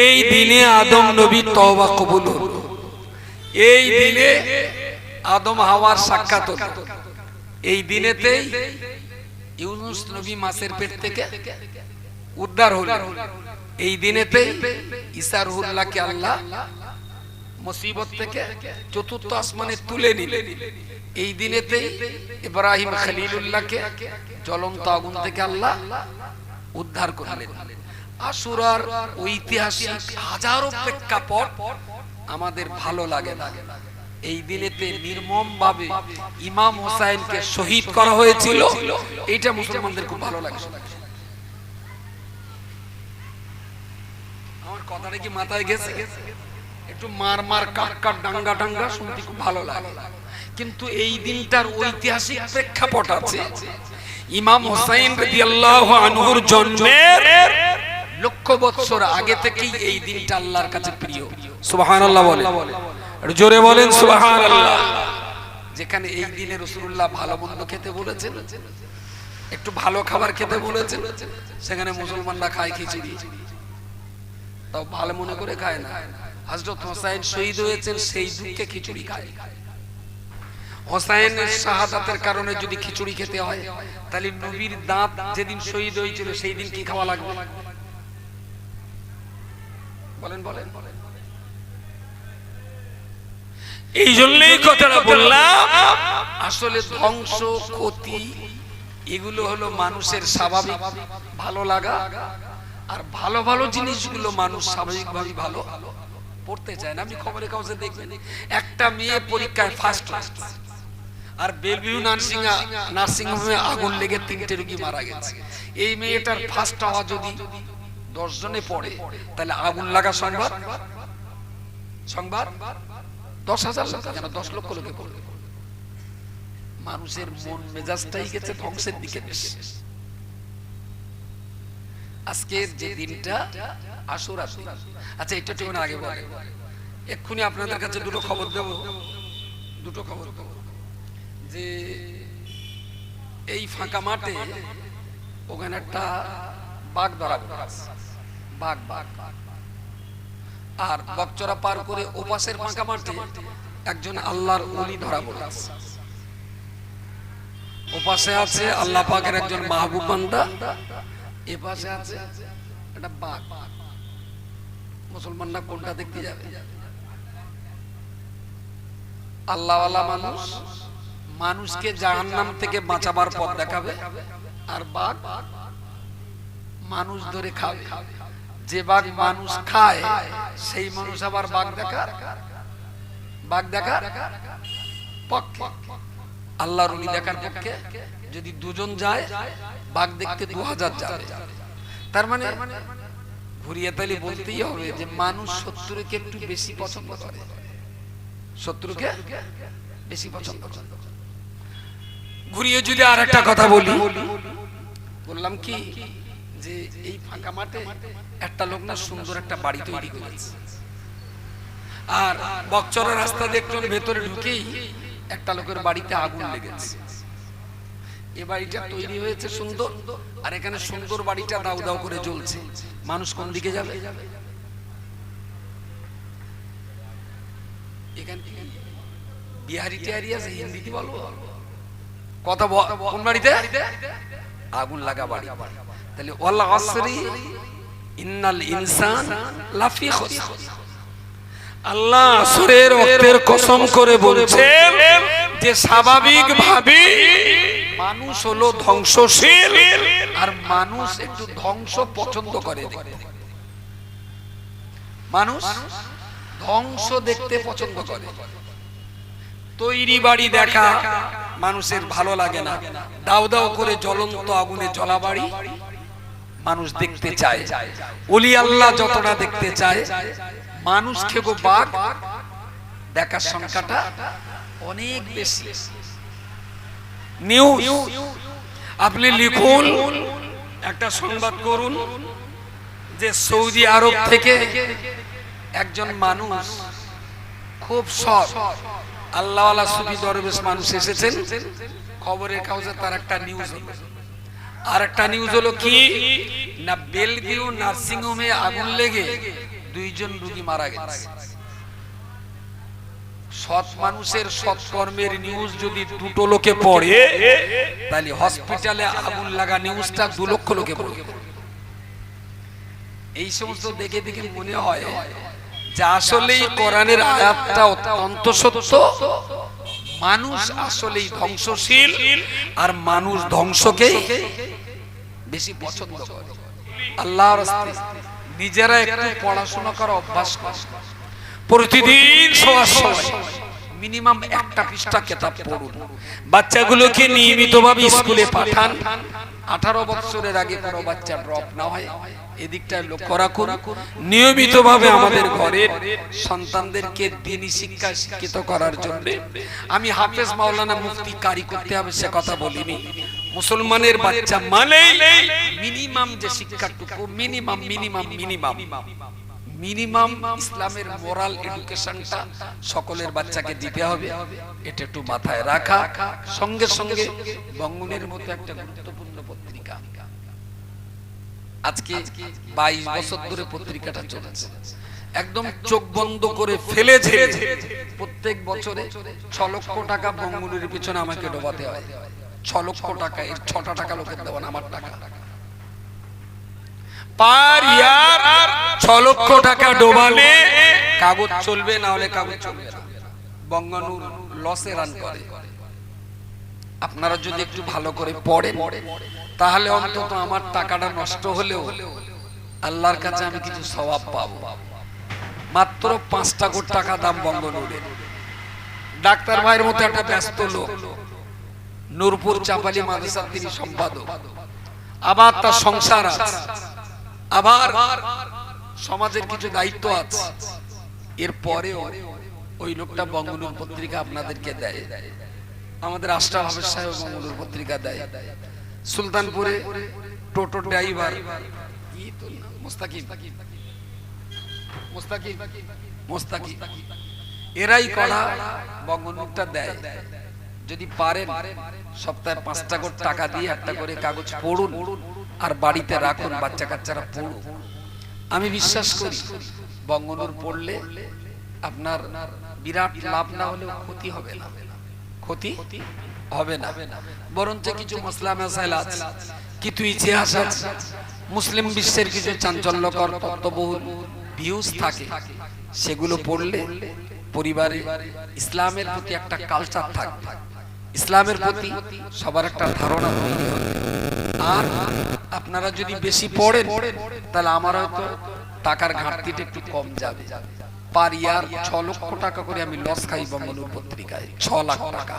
এই দিনে আদম নবী তওবা কবুল হলো। এই দিনে আদম হাওয়ার সাক্ষাৎ এই দিনেতেই ইউনুস নবী পেট থেকে উদ্ধার এই দিনেতেই ঈসা রুহুল্লাহকে আল্লাহ মুসিবত থেকে চতুর্থ আসমানে তুলে নিলেন। এই দিনেতেই ইব্রাহিম খলিলুল্লাহকে জ্বলন্ত আগুন থেকে আল্লাহ উদ্ধার করলেন। আশুরার ঐতিহাসিক হাজারো প্রেক্ষাপট আমাদের ভালো লাগে না। এই দিনেতে নির্মম ভাবে ইমাম হোসাইনকে শহীদ করা হয়েছিল। এইটা মুসলমানদের খুব ভালো লাগে আমার কথাটা কি মাথায় গেছে? একটু মার মার কাট কাট ডাঙ্গা ডাঙ্গা শুনতে খুব ভালো লাগে। কিন্তু এই দিনটার ঐতিহাসিক প্রেক্ষাপট আছে। ইমাম হোসাইন রাদিয়াল্লাহু আনহুর জন্মের লক্ষ বৎসর আগে থেকেই এই দিনটা আল্লাহর কাছে প্রিয়। সুবহানাল্লাহ বলে একটু জোরে বলেন সুবহানাল্লাহ। যেখানে এই দিনে রাসূলুল্লাহ ভালো মন্দ খেতে বলেছেন, একটু ভালো খাবার খেতে বলেছেন, সেখানে মুসলমানরা খায় খিচুড়ি। তাও ভালো মনে করে খায় না। হজরত হোসাইন শহীদ হয়েছেন, সেই দুঃখে খিচুড়ি খায়। হোসাইনের শাহাদাতের কারণে যদি খিচুড়ি খেতে হয়, তাহলে নবীর দাঁত যেদিন শহীদ হয়েছিল সেই দিন কি খাওয়া লাগবে? বলেন বলেন বলেন। এই জন্যই কথাটা বললাম, আসলে ধ্বংস, ক্ষতি, এগুলো হলো মানুষের স্বাভাবিক, ভালো লাগা, আর ভালো ভালো জিনিসগুলো মানুষ স্বাভাবিকভাবে ভালো। পড়তে চায় না, আপনি খবরের কাগজে দেখবেন। একটা মেয়ে পরীক্ষায় ফার্স্ট আর বেলভিউ নার্সিং নার্সিং হোমে আগুন লেগে তিনটে রোগী মারা গেছে। এই মেয়েটার ফার্স্ট হওয়া যদি দশ জনে পড়ে, তাহলে আগুন লাগা সংবাদ? সংবাদ? দশ হাজার কেন দশ লক্ষ লোকে পড়বে। মানুষের মন মেজাজটাই গেছে ধ্বংসের দিকে আজকের যে দিনটা আশুরা দিন। আচ্ছা এটা একটু আগে বলে এক্ষুনি আপনাদের কাছে দুটো খবর দেব। দুটো খবর দেব। যে এই ফাঁকা মাঠে ওখানে একটা বাঘ ধরা বাঘ বাঘ। আর বকচরা পার করে ওপাশের ফাঁকা মাঠে একজন আল্লাহর ওলি ধরা পড়েছে ওপাশে আছে আল্লাহ পাকের একজন মাহবুব বান্দা, এ পাশে আছে একটা বাঘ। মুসলমানরা কোনটা দেখতে যাবে? আল্লাহওয়ালা মানুষ মানুষকে জাহান্নাম থেকে বাঁচাবার পথ দেখাবে আর বাঘ মানুষ ধরে খাবে। যে বাঘ মানুষ খায়, সেই মানুষ আবার বাঘ দেখার? বাঘ দেখার? পক্ষে। আল্লাহর উলি দেখার পক্ষে। যদি দুজন যায়, বাঘ দেখতে দু হাজার যাবে। তার মানে ঘুরিয়ে তালি বলতেই হবে যে মানুষ শত্রুকে একটু বেশি পছন্দ করে। শত্রুকে বেশি পছন্দ করে। ঘুরিয়ে যদি আর একটা কথা বলি। বললাম কি, যে এই ফাঁকা মাঠে একটা লোক না সুন্দর একটা বাড়ি তৈরি করেছে। আর বকচরা রাস্তা দেখলেন ভেতরে ঢুকেই একটা লোকের বাড়িতে আগুন লেগেছে। এ বাড়িটা তৈরি হয়েছে সুন্দর, আর এখানে সুন্দর বাড়িটা দাউ দাউ করে জ্বলছে। মানুষ কোন দিকে যাবে? এখানে বিহারি টিহারি আছে হিন্দিতে বলব কথা কোন বাড়িতে? আগুন লাগা বাড়ি। তাহলে ওয়াল আসরি ইন্নাল ইনসান লাফি আল্লাহ আসরের ওয়াক্তের কসম করে বলছেন যে স্বাভাবিক ভাবে, মানুষ হলো ধ্বংসশীল আর মানুষ একটু ধ্বংস পছন্দ করে মানুষ ধ্বংস দেখতে পছন্দ করে। তৈরি বাড়ি দেখা মানুষের ভালো লাগে না। দাও দাও করে জ্বলন্ত আগুনে জ্বলা বাড়ি মানুষ দেখতে চায়। ওলি আল্লাহ যতটা দেখতে চায়, মানুষ খেগো বাঘ? দেখার সংখ্যাটা অনেক বেশি। নিউজ আপনি লিখুন, একটা সংবাদ করুন যে সৌদি আরব থেকে একজন মানুষ খুব সৎ আল্লাহওয়ালা সুফি দরবেশ মানুষ এসেছেন। খবরের কাগজে তার একটা নিউজ আর একটা নিউজ হলো কি? না বেলভিউ নার্সিং হোমে আগুন লেগে দুইজন রোগী মারা গেছে। সৎ মানুষের সৎকর্মের নিউজ যদি দুটো লোকে পড়ে, তাহলে হসপিটালে আগুন লাগা নিউজটা দু লক্ষ লোকে পড়ে এই সমস্ত দেখে দেখে মনে হয় যে আসলেই কোরআনের আয়াতটা অত্যন্ত সত্য। মানুষ আসলেই ধ্বংসশীল আর মানুষ ধ্বংসকে বেশি পছন্দ করে। আল্লাহর রাস্তায় নিজেরা একটু পড়াশোনা করা। অভ্যাস করে। প্রতিদিন সময় মিনিমাম একটা পৃষ্ঠা কেতাব পড়ুন। বাচ্চাগুলোকে নিয়মিতভাবে স্কুলে পাঠান। আঠারো বছরের আগে কোনো বাচ্চা ড্রপ না হয়। এদিকটায় লক্ষ্য রাখুন। নিয়মিতভাবে আমাদের ঘরের সন্তানদেরকে দিনী শিক্ষা শিক্ষিত করার জন্য আমি হাফেজ মাওলানা মুক্তি কারি করতে হবে, সে কথা বলিনি। মুসলমানের বাচ্চা মানে মিনিমাম যে শিক্ষাটুকু, মিনিমাম মিনিমাম মিনিমাম। মিনিমাম ইসলামের মোরাল এডুকেশনটা সকলের বাচ্চাকে দিতে হবে। এটা একটু মাথায় রাখা। সঙ্গে সঙ্গে বঙ্গনের মতো একটা গুরুত্বপূর্ণ পত্রিকা। আজকে বাইশ বছর ধরে পত্রিকাটা চলেছে। একদম চোখ বন্ধ করে ফেলে প্রত্যেক বছরে ছ লক্ষ টাকা বঙ্গনুরের পিছনে আমাকে ডোবাতে হয়। ছ লক্ষ টাকা, এর ছটা টাকা লোকের দেওয়া না, আমার টাকা। আপনারা যদি একটু ভালো করে পড়েন, তাহলে অন্তত আমার টাকাটা নষ্ট হলেও আল্লাহর কাছে আমি কিছু স্বভাব পাবো। মাত্র পাঁচটা কোটি টাকা দাম বঙ্গনুরের। ডাক্তার ভাইয়ের মতো একটা ব্যস্ত লোক। নূরপুর চাপালি মাদ্রাসার তিনি সম্পাদক। আবার তার সংসার আছে। আবার সমাজের কিছু দায়িত্ব আছে। এর পরেও ওই লোকটা বঙ্গনুর পত্রিকা আপনাদেরকে দেয়। আমাদের আশরাফ হাফেজ সাহেব বঙ্গনুর পত্রিকা দেয়। সুলতানপুরে টোটো ড্রাইভার এরাই করা বঙ্গনুরটা দেয়। যদি পারেন, সপ্তাহে পাঁচটা করে টাকা দিয়ে একটা করে কাগজ পড়ুন আর বাড়িতে রাখুন বাচ্চা কাচ্চারা পড়ুন আমি বিশ্বাস করি বঙ্গনুর পড়লে আপনার বিরাট লাভ না হলেও ক্ষতি হবে না। ক্ষতি হবে না। বরঞ্চ কিছু মশলা মেসাইল আছে, কিছু ইতিহাস আছে। মুসলিম বিশ্বের কিছু চাঞ্চল্যকর তত্ত্ববহুল ভিউজ থাকে। সেগুলো পড়লে পরিবারে ইসলামের প্রতি একটা কালচার থাকবে ইসলামের প্রতি সবার একটা ধারণা তৈরি হবে আর আপনারা যদি বেশি পড়েন, তাহলে আমার হয়তো টাকার ঘাটতিটা একটু কম যাবে। পার ইয়ার ছ লক্ষ টাকা করে আমি লস খাই বঙ্গনুর পত্রিকায়। ছ লাখ টাকা।